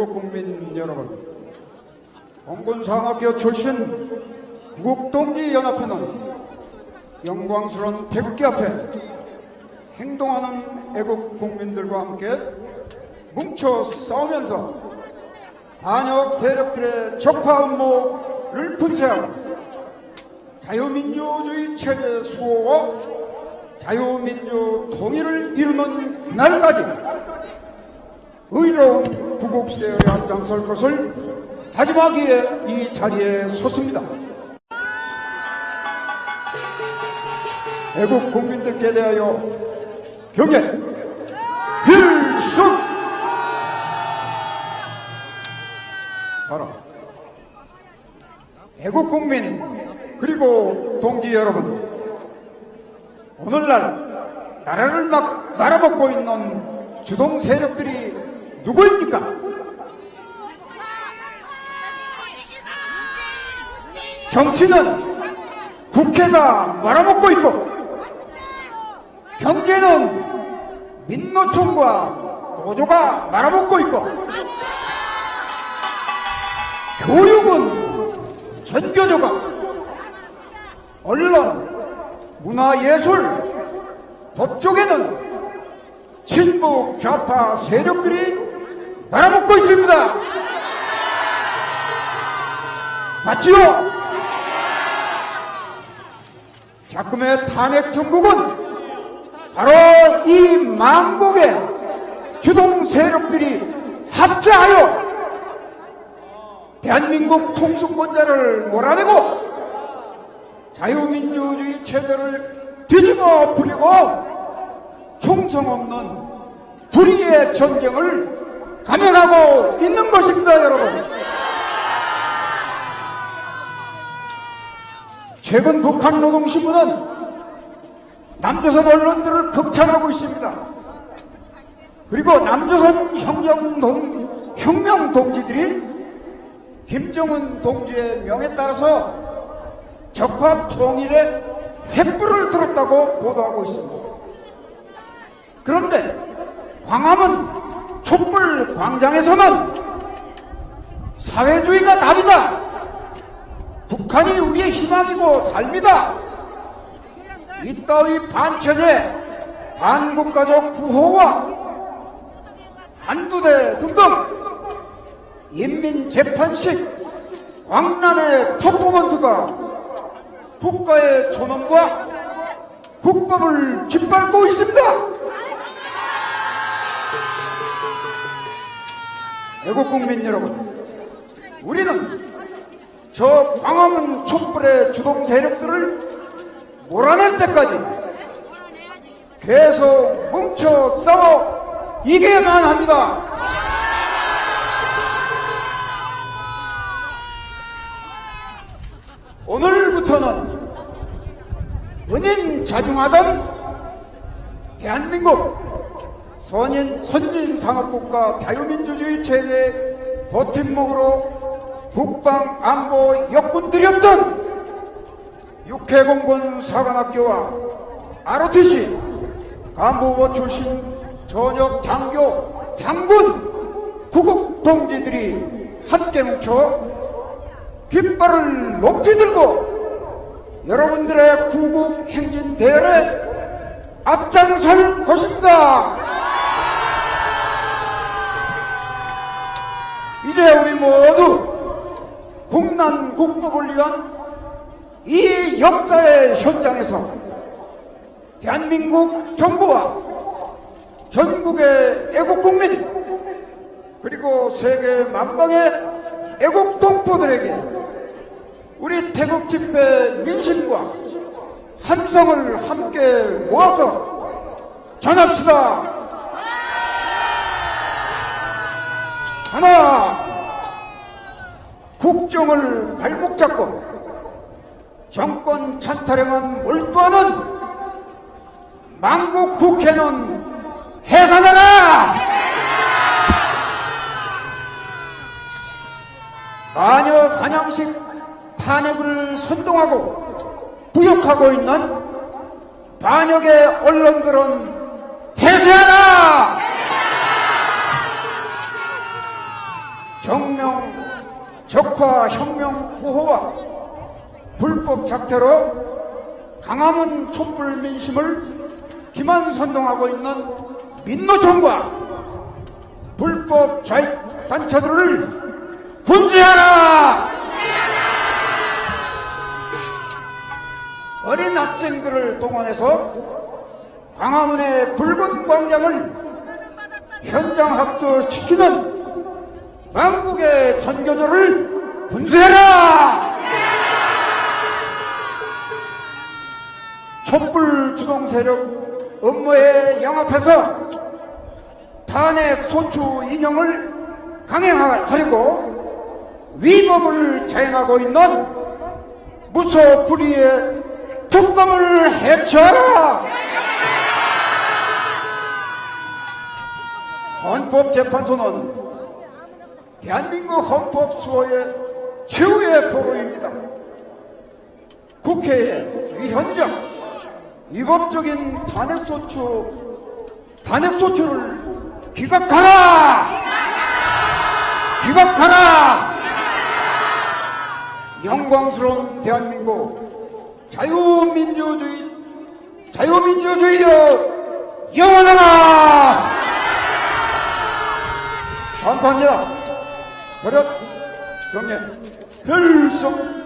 애국 국민 여러분, 공군상학교 출신 구국동지연합회는 영광스러운 태극기 앞에 행동하는 애국 국민들과 함께 뭉쳐 싸우면서 반역 세력들의 적화 음모를 분쇄하고 자유민주주의 체제 수호와 자유민주 통일을 이루는 그날까지 의로운 구국시대의 앞장설 것을 다짐하기에 이 자리에 섰습니다. 애국 국민들께 대하여 경례 필승 바라 애국 국민 그리고 동지 여러분 오늘날 나라를 막 말아먹고 있는 주동 세력들이 누구입니까? 정치는 국회가 말아먹고 있고 경제는 민노총과 노조가 말아먹고 있고 교육은 전교조가 언론, 문화예술, 법쪽에는 친북 좌파 세력들이 말아먹고 있습니다. 맞지요? 자금의 탄핵 정국은 바로 이 망국의 주동 세력들이 합자하여 대한민국 통수권자를 몰아내고 자유민주주의 체제를 뒤집어 부리고 총성 없는 불의의 전쟁을 감행하고 있는 것입니다, 여러분. 최근 북한 노동신문은 남조선 언론들을 극찬하고 있습니다. 그리고 남조선 혁명, 혁명 동지들이 김정은 동지의 명에 따라서 적화 통일에 횃불을 들었다고 보도하고 있습니다. 그런데 광화문 촛불 광장에서는 사회주의가 답이다. 북한이 우리의 희망이고 삶이다. 이따위 반체제, 반국가적 구호와 반부대 등등 인민재판식 광란의 퍼포먼스가 국가의 존엄과 국법을 짓밟고 있습니다. 애국 국민 여러분, 우리는 저 광화문 촛불의 주동 세력들을 몰아낼 때까지 계속 뭉쳐 싸워 이겨야만 합니다. 오늘부터는 은인 자중하던 대한민국 선인, 선진 산업국가 자유민주주의 체제 버팀목으로 국방 안보 역군들이었던 육해공군 사관학교와 ROTC 간부부 출신 전역 장교 장군 구국 동지들이 함께 뭉쳐 깃발을 높이 들고 여러분들의 구국 행진 대열에 앞장설 것입니다. 이제 우리 모두 국난 국법을 위한 이 역사의 현장에서 대한민국 정부와 전국의 애국 국민 그리고 세계 만방의 애국 동포들에게 우리 태국 집회 민심과 함성을 함께 모아서 전합시다. 하나, 국정을 발목 잡고 정권 찬탈에만 몰두하는 망국 국회는 해산하라! 마녀 사냥식 탄핵을 선동하고 부역하고 있는 반역의 언론들은 퇴세하라! 혁명 구호와 불법 작태로 강화문 촛불 민심을 기만 선동하고 있는 민노총과 불법 좌익 단체들을 분쇄하라! 어린 학생들을 동원해서 광화문의 붉은 광장을 현장 합주시키는 망국의 전교조를 분쇄해라! 촛불 주동 세력 업무에 영합해서 탄핵 소추 인형을 강행하려고 위법을 자행하고 있는 무소불위의 특검을 해체하라! 헌법재판소는 대한민국 헌법 수호의 최후의 보루입니다. 국회의 위헌적, 위법적인 탄핵소추, 탄핵소추를 기각하라! 기각하라! 영광스러운 대한민국 자유민주주의, 자유민주주의여 영원하라! 감사합니다. 저녁 경례 별성.